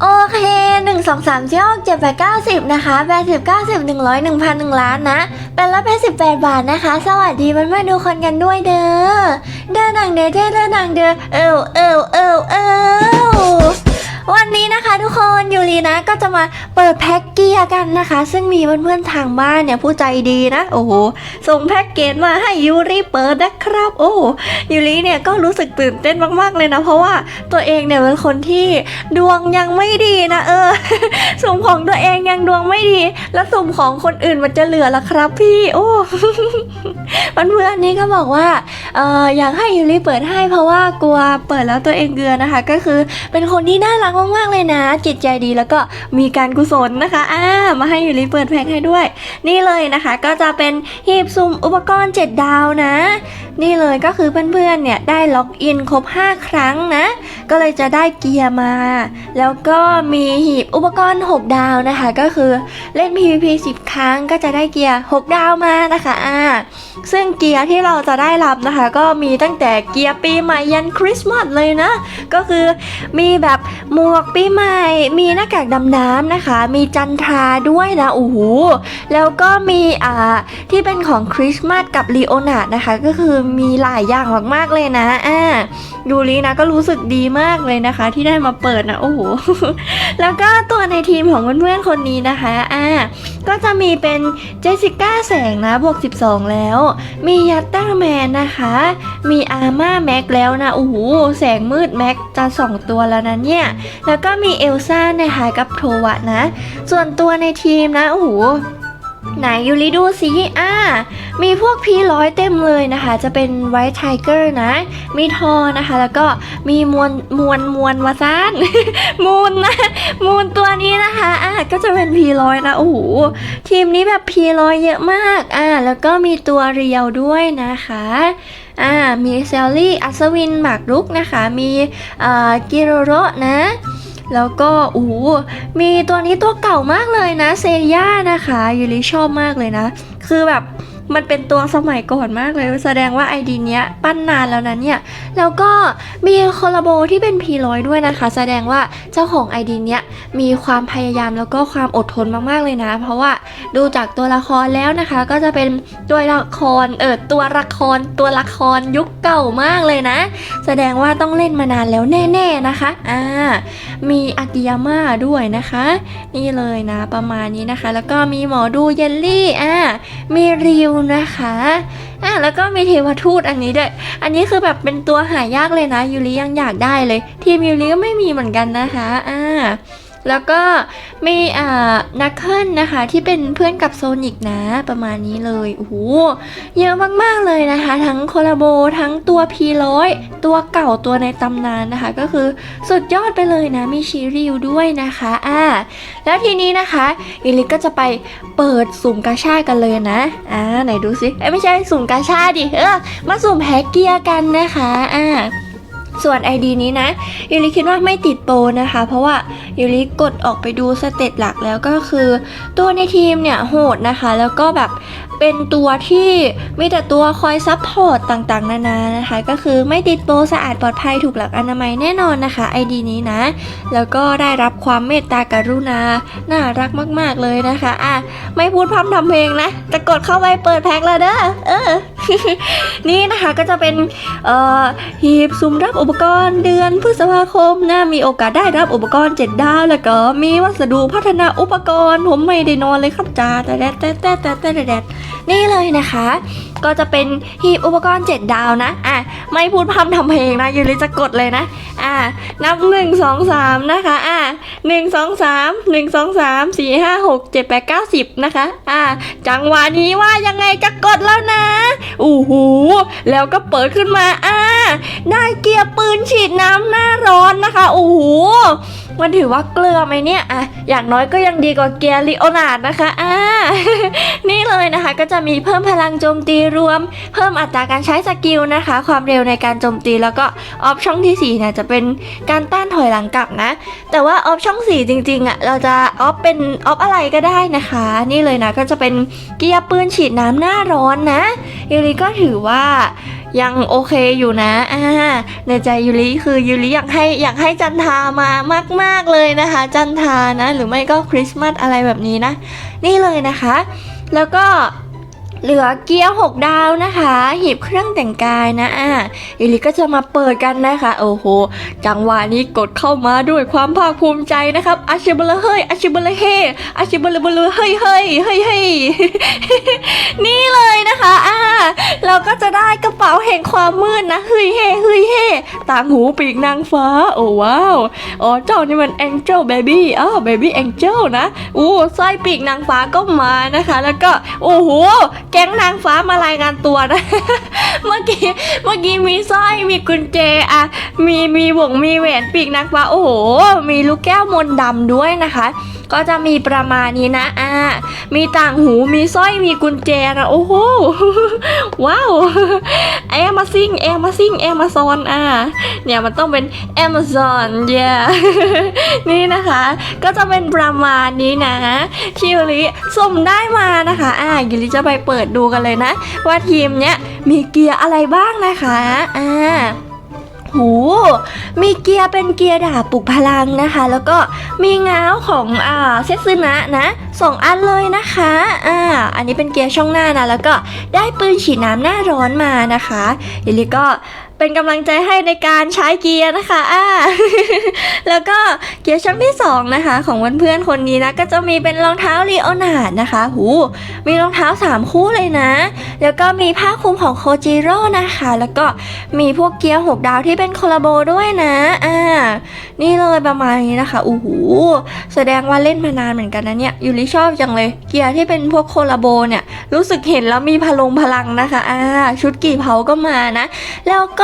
โอเคหนึ่งสองสามสี่หกเจ็ดแปดเก้าสิบนะคะแปดสิบเก้าสิบหนึ่งร้อยหนึ่งพันหนึ่งล้านนะเป็นร้อยแปดสิบแปดบาทนะคะ สวัสดีมันมาดูคนกันด้วยเด้อเด้อนังเด้อเด้อเด้อนังเด้อเอวเอวเอวเอว วันนี้นะคะทุกคนยูรีนะก็จะมาเปิดแพ็กเกียร์กันนะคะ ซึ่งมีเพื่อนๆทางบ้านเนี่ยผู้ใจดีนะ โอ้โหส่งแพ็กเกจมาให้ยูริเปิดนะครับ โอ้ยูริเนี่ยก็รู้สึกตื่นเต้นมากๆเลยนะ เพราะว่าตัวเองเนี่ยเป็นคนที่ดวงยังไม่ดีนะ เออ สุ่มของตัวเองยังดวงไม่ดี แล้วสุ่มของคนอื่นมันจะเหลือละครับ พี่ โอ้เพื่อนๆนี่ก็บอกว่าเอออยากให้ยูริเปิดให้เพราะว่ากลัวเปิดแล้วตัวเองเกลือนะคะ ก็คือเป็นคนที่น่ารักมากๆเลยนะ จิตใจดีแล้วก็มีการกุศลนะคะอ่ามาให้ยูริเปิดแพ็คให้ด้วย นี่เลยนะคะก็จะเป็นหีบสุ่มอุปกรณ์ 7 ดาวนะ นี่เลยก็คือเพื่อนๆเนี่ยได้ล็อกอินครบ 5 ครั้งนะ ก็เลยจะได้เกียร์มา แล้วก็มีหีบอุปกรณ์ 6 ดาวนะคะ ก็คือเล่น PVP 10 ครั้งก็จะได้เกียร์ 6 ดาวมานะคะอ่าซึ่งเกียร์ที่เราจะได้รับนะคะ ก็มีตั้งแต่เกียร์ปีใหม่ยันคริสต์มาสเลยนะ ก็คือมีแบบหมวกปีใหม่ มีหน้ากากดำน้ำนะคะ มีจันทราด้วยนะโอ้โหแล้วก็มีอ่าที่เป็นของคริสต์มาสกับลีโอนาร์ดนะคะ ก็คือมีหลายอย่างมากๆเลยนะอ่าดูลีนะก็รู้สึกดีมากเลยนะคะ ที่ได้มาเปิดนะโอ้โหแล้วก็ตัวในทีมของเพื่อนๆคนนี้นะคะอ่าก็จะมีเป็นเจสสิก้าแสงนะบวก 12 แล้ว มียัตเตอร์แมนนะคะ มีอาร์มาแม็กแล้วนะโอ้โหแสงมืดแม็กจะสองตัวแล้วนะเนี่ยแล้วก็มีเอลซ่านะคะกับโทวะนะ ส่วนตัวในทีมนะโอ้โห ไหนยูริดูสิอ่ามีพวกพีร้อยเต็มเลยนะคะ จะเป็นไวท์ไทเกอร์นะ มีทอนะคะ แล้วก็มีมวลมวลมวลวาซานมูลนะ มูลตัวนี้นะคะอ่าก็จะเป็นพีร้อยนะ โอ้โห ทีมนี้แบบพีร้อยเยอะมากอ่าแล้วก็มีตัวเรียวด้วยนะคะอ่ามีเซลลี่ อัศวินหมากรุกนะคะ มีอ่ากิโรโรนะ แล้วก็โอ้มีตัวนี้ตัวเก่ามากเลยนะเซย่านะคะยูริชอบมากเลยนะ คือแบบ มันเป็นตัวสมัยก่อนมากเลย แสดงว่าไอดีเนี้ยปั้นนานแล้วนะเนี่ย แล้วก็มีคอลลาโบที่เป็นพีร้อยด้วยนะคะ แสดงว่าเจ้าของไอดีเนี้ยมีความพยายามแล้วก็ความอดทนมากๆเลยนะ เพราะว่าดูจากตัวละครแล้วนะคะ ก็จะเป็นตัวละครเออตัวละครตัวละครยุคเก่ามากเลยนะ แสดงว่าต้องเล่นมานานแล้วแน่ ๆนะคะอ่ามีอากิยาม่าด้วยนะคะ นี่เลยนะประมาณนี้นะคะ แล้วก็มีหมอดูเยลลี่อ่ามีริวนะคะอะแล้วก็มีเทวทูตอันนี้ด้วย อันนี้คือแบบเป็นตัวหายากเลยนะยูริยังอยากได้เลย ทีมยูริก็ไม่มีเหมือนกันนะคะอ่า แล้วก็มีอ่านักเคิลนะคะที่เป็นเพื่อนกับโซนิกนะประมาณนี้เลยโอ้โหเยอะมากๆเลยนะคะ ทั้งโคลาโบทั้งตัวพีร้อยตัวเก่าตัวในตำนานนะคะ ก็คือสุดยอดไปเลยนะมีชิริวด้วยนะคะอ่าแล้วทีนี้นะคะอิลิกก็จะไปเปิดสุ่มกาชากันเลยนะอ่าไหนดูสิเอ้ไม่ใช่สุ่มกาชาดิเออมาสุ่มแพ็กเกียร์กันนะคะอ่า ส่วน ID นี้นะยูริคิดว่าไม่ติดโปรนะคะ เพราะว่ายูริกดออกไปดูสเตตหลักแล้วก็คือ ตัวในทีมเนี่ยโหดนะคะ แล้วก็แบบเป็นตัวที่มีแต่ตัวคอยซัพพอร์ตต่างๆ นานานะคะ ก็คือไม่ติดโปรสะอาดปลอดภัยถูกหลักอนามัยแน่นอนนะคะ ID นี้นะ แล้วก็ได้รับความเมตตากรุณา น่ารักมาก ๆเลยนะคะอะไม่พูดพร่ำทำเพลงนะจะกดเข้าไปเปิดแพ็คแล้วเด้อเออ นี่นะคะก็จะเป็นหีบสุ่มรับอุปกรณ์เดือนพฤษภาคมนะมีโอกาสได้รับอุปกรณ์ 7 ดาว แล้วก็มีวัสดุพัฒนาอุปกรณ์ ผมไม่ได้นอนเลยครับจ้าแต่แดดแต่แต่แต่แต่แดดนี่เลยนะคะ ก็จะเป็นหีบอุปกรณ์ 7 ดาวนะอะไม่พูดพร่ำทำเพลงนะยูริจะกดเลยนะอะนับ 1 2 3 นะคะอะ1 2 3 1 2 3 4 5 6 7 8 9 10 นะคะอะจังหวะนี้ว่ายังไงจะกดแล้วนะอู้หูแล้วก็เปิดขึ้นมาอ่าได้เกียร์ปืนฉีดน้ำหน้า นะคะ โอ้โห มันถือว่าเกลือไหมเนี่ยอะอย่างน้อยก็ยังดีกว่าเกียร์ลิโอนาร์ดนะคะอ่านี่เลยนะคะก็จะมีเพิ่มพลังโจมตีรวม เพิ่มอัตราการใช้สกิลนะคะ ความเร็วในการโจมตีแล้วก็ออฟช่องที่4เนี่ยจะเป็นการต้านถอยหลังกลับนะ แต่ว่าออฟช่อง 4 จริงๆอะเราจะออฟเป็นออฟอะไรก็ได้นะคะ นี่เลยนะก็จะเป็นเกียร์ปืนฉีดน้ำหน้าร้อนนะยูริก็ถือว่า ยังโอเคอยู่นะอ่าในใจยูริคือยูริอยากให้อยากให้จันทามามาก ๆเลยนะคะ จันทานะหรือไม่ก็คริสต์มาสอะไรแบบนี้นะ นี่เลยนะคะ แล้วก็เหลือเกียร์6ดาวนะคะ หีบเครื่องแต่งกายนะอะยูริก็จะมาเปิดกันนะคะ โอ้โห จังหวะนี้กดเข้ามาด้วยความภาคภูมิใจนะครับอาชิบลเฮยอาชิบลเฮอาชิบลบลเฮยเฮยเฮยเฮยนี่ ห่งความมืดนะเฮ้ยเฮเฮ้ยเฮต่างหูปีกนางฟ้า โอ้ว้าวอ๋อเจ้านี่มันแองเจิลเบบี้อ้าวเบบี้แองเจิลนะอู้สร้อยปีกนางฟ้าก็มานะคะ แล้วก็โอ้โหแก๊งนางฟ้ามารายงานตัวนะเมื่อกี้เมื่อกี้มีสร้อยมีกุญแจอะมีมีวงมีแหวนปีกนางฟ้าโอ้โหมีลูกแก้วมนต์ดำด้วยนะคะก็จะมีประมาณนี้นะอ่ามีต่างหูมีสร้อยมีกุญแจนะโอ้โหว้าวแอมาซิงแอมาซิงแอมาซอนอ่าเนี่ยมันต้องเป็น Amazon เย้นี่นะคะ ก็จะเป็นประมาณนี้นะที่ยูริสุ่มได้มานะคะอ่ายูริจะไปเปิดดูกันเลยนะ ว่าทีมเนี้ยมีเกียร์อะไรบ้างนะคะอ่า หูมีเกียร์เป็นเกียร์ดาบปลุกพลังนะคะ แล้วก็มีง้าวของอ่าเซซึนะนะสองอันเลยนะคะอ่าอันนี้เป็นเกียร์ช่องหน้านะแล้วก็ได้ปืนฉีดน้ำหน้าร้อนมานะคะเยลลิก็ เป็นกำลังใจให้ในการใช้เกียร์นะคะอ่าแล้วก็เกียร์ช่องที่สองนะคะ ของเพื่อนๆคนนี้นะ ก็จะมีเป็นรองเท้าลีโอนาร์ดนะคะ หู มีรองเท้าสามคู่เลยนะ แล้วก็มีผ้าคลุมของโคจิโร่นะคะ แล้วก็มีพวกเกียร์หกดาวที่เป็นคอลลาโบด้วยนะอ่านี่เลยประมาณนี้นะคะอู้หูแสดงว่าเล่นมานานเหมือนกันนะเนี่ยยูริชอบจังเลย เกียร์ที่เป็นพวกโคลลาโบเนี่ย รู้สึกเห็นแล้วมีพลงพลังนะคะอ่าชุดกี่เผาก็มานะ แล้วก็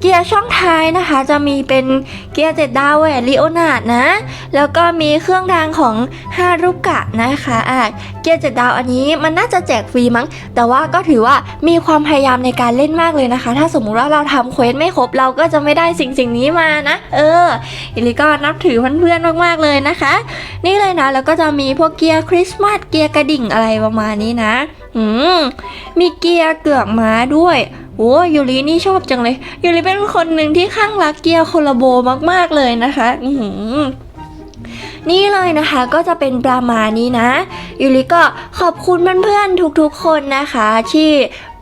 เกียร์ช่องท้ายนะคะ จะมีเป็นเกียร์เจ็ดดาวแหวนลีโอนาร์ดนะ แล้วก็มีเครื่องรางของฮารุกะนะคะอ่าเกียร์เจ็ดดาวอันนี้มันน่าจะแจกฟรีมั้ง แต่ว่าก็ถือว่ามีความพยายามในการเล่นมากเลยนะคะ ถ้าสมมุติว่าเราทำเควสไม่ครบเราก็จะไม่ได้สิ่งสิ่งนี้มานะ เอออิลิก็นับถือเพื่อนๆมากๆเลยนะคะ นี่เลยนะแล้วก็จะมีพวกเกียร์คริสต์มาสเกียร์กระดิ่งอะไรประมาณนี้นะอืมมีเกียร์เกือกม้าด้วย โอ้ยูรินี่ชอบจังเลยยูริเป็นคนหนึ่งที่ข้างรักเกียร์โคลาโบมากๆเลยนะคะอืนี่เลยนะคะก็จะเป็นประมาณนี้นะยูริก็ขอบคุณเพื่อนๆทุกๆคนนะคะ ที่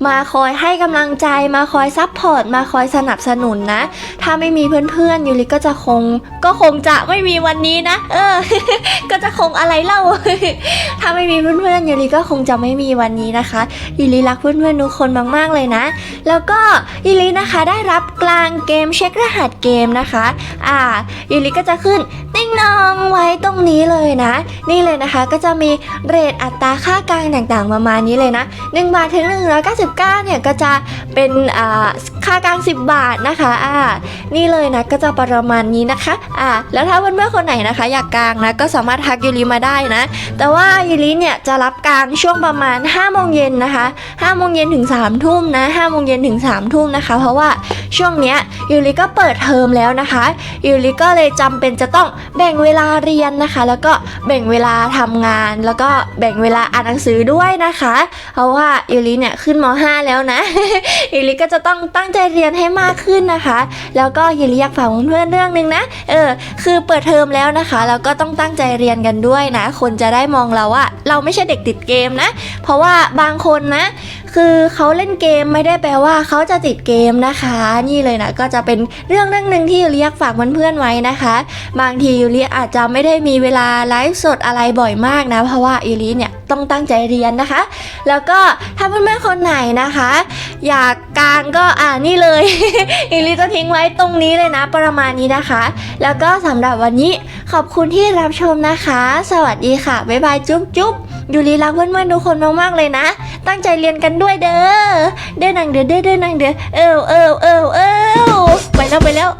มาคอยให้กำลังใจมาคอยซัพพอร์ตมาคอยสนับสนุนนะ ถ้าไม่มีเพื่อนๆยูริก็จะคง ก็คงจะไม่มีวันนี้นะ เออ ก็จะคงอะไรเล่า ถ้าไม่มีเพื่อนๆยูริก็คงจะไม่มีวันนี้นะคะยูริรักเพื่อนๆทุกคนมากๆเลยนะ แล้วก็ยูรินะคะได้รับกลางเกมเช็ครหัสเกมนะคะ อ่ายูริก็จะขึ้นติ้งนองไว้ตรงนี้เลยนะ นี่เลยนะคะก็จะมีเรทอัตราค่ากลางต่างๆประมาณนี้เลยนะ1บาทถึง199เนี่ยก็จะเป็นอ่าค่ากลาง 10 บาทนะคะอ่านี่เลยนะก็จะประมาณนี้นะคะอ่าแล้วถ้าเพื่อนๆคนไหนนะคะ อยากกลางนะก็สามารถทักยูริมาได้นะ แต่ว่ายูริเนี่ยจะรับกลางช่วงประมาณ5โมงเย็นนะคะ5โมงเย็นถึง3ทุ่มนะ5โมงเย็นถึง3ทุ่มนะคะ เพราะว่าช่วงเนี้ยยูริก็เปิดเทอมแล้วนะคะยูริก็เลยจำเป็นจะต้องแบ่งเวลาเรียนนะคะ แล้วก็แบ่งเวลาทำงาน แล้วก็แบ่งเวลาอ่านหนังสือด้วยนะคะ เพราะว่ายูริเนี่ยขึ้นม .5 แล้วนะยูริก็จะต้องตั้งใจเรียนให้มากขึ้นนะคะ แล้วก็ยูริอยากฝากเพื่อนเรื่องหนึงนะเออคือเปิดเทอมแล้วนะคะแล้วก็ต้องตั้งใจเรียนกันด้วยนะ คนจะได้มองเราว่าเราไม่ใช่เด็กติดเกมนะ เพราะว่าบางคนนะ คือเขาเล่นเกมไม่ได้แปลว่าเขาจะติดเกมนะคะ นี่เลยนะก็จะเป็นเรื่องเรื่องหนึ่งที่ยูริอยากฝากเพื่อนๆไว้นะคะ บางทียูริอาจจะไม่ได้มีเวลาไลฟ์สดอะไรบ่อยมากนะ เพราะว่ายูริเนี่ยต้องตั้งใจเรียนนะคะ แล้วก็ถ้าเพื่อนๆคนไหนนะคะ อยากกางก็อ่านี่เลยยูริจะทิ้งไว้ตรงนี้เลยนะ ประมาณนี้นะคะ แล้วก็สำหรับวันนี้ขอบคุณที่รับชมนะคะ สวัสดีค่ะ บ๊ายบาย จุ๊บจุ๊บยูริรักเพื่อนๆทุกคนมากๆเลยนะ ตั้งใจเรียนกันด้วยเด้อ เด้อนังเด้อเด้อเด้อนังเด้อ เอวเอวเอวเอวไปแล้วไปแล้ว